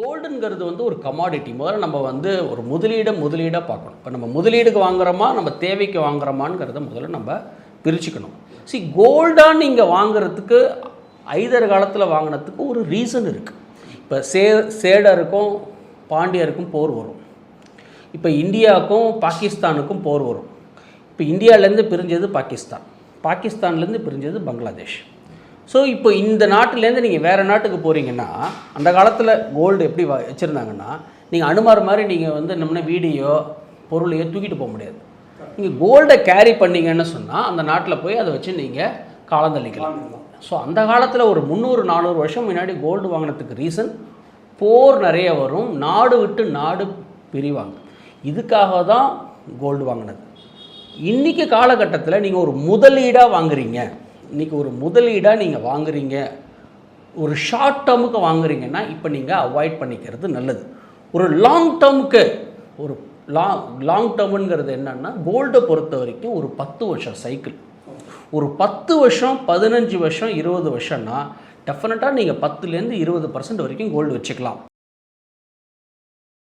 கோல்டுங்கிறது வந்து ஒரு கமாடிட்டி முதல்ல நம்ம வந்து ஒரு முதலீடை முதலீடாக பார்க்கணும். இப்போ நம்ம முதலீடுக்கு வாங்குறோமா நம்ம தேவைக்கு வாங்குறோமாங்கிறத முதல்ல நம்ம பிரிச்சுக்கணும். சி கோல்டாக நீங்கள் வாங்குறதுக்கு ஐதர் காலத்தில் வாங்கினதுக்கு ஒரு ரீசன் இருக்குது இப்போ சே சேடருக்கும் பாண்டியருக்கும் போர் வரும். இப்போ இந்தியாவுக்கும் பாகிஸ்தானுக்கும் போர் வரும். இப்போ இந்தியாவிலேருந்து பிரிஞ்சது பாகிஸ்தான். பாகிஸ்தான்லேருந்து பிரிஞ்சது பங்களாதேஷ். ஸோ இப்போ இந்த நாட்டிலேருந்து நீங்கள் வேறு நாட்டுக்கு போகிறீங்கன்னா அந்த காலத்தில் கோல்டு எப்படி வ- வச்சுருந்தாங்கன்னா நீங்கள் அனுமார் மாதிரி நீங்கள் வந்து நம்ம வீடியோ பொருளையோ தூக்கிட்டு போக முடியாது. நீங்கள் கோல்டை கேரி பண்ணீங்கன்னு சொன்னால் அந்த நாட்டில் போய் அதை வச்சு நீங்கள் காலந்தளிக்கலாம் ஸோ அந்த காலத்தில் ஒரு முந்நூறு நானூறு வருஷம் முன்னாடி கோல்டு வாங்கினதுக்கு ரீசன் போர் நிறைய வரும் நாடு விட்டு நாடு பிரிவாங்க. இதுக்காக தான் கோல்டு வாங்கினது. இன்றைக்கி காலகட்டத்தில் நீங்கள் ஒரு முதலீடாக வாங்குறீங்க. இன்றைக்கி ஒரு முதலீடாக நீங்கள் வாங்குறீங்க ஒரு ஷார்ட் டேர்முக்கு வாங்குறீங்கன்னா இப்போ நீங்கள் அவாய்ட் பண்ணிக்கிறது நல்லது. ஒரு லாங் டேர்முக்கு ஒரு லாங் லாங் டேர்முங்கிறது என்னென்னா கோல்டை பொறுத்த வரைக்கும் ஒரு பத்து வருஷம் சைக்கிள் ஒரு பத்து வருஷம் பதினஞ்சு வருஷம் இருபது வருஷம்னா டெஃபினட்டாக நீங்கள் பத்துலேருந்து இருபது பர்சன்ட் வரைக்கும் கோல்டு வச்சுக்கலாம்.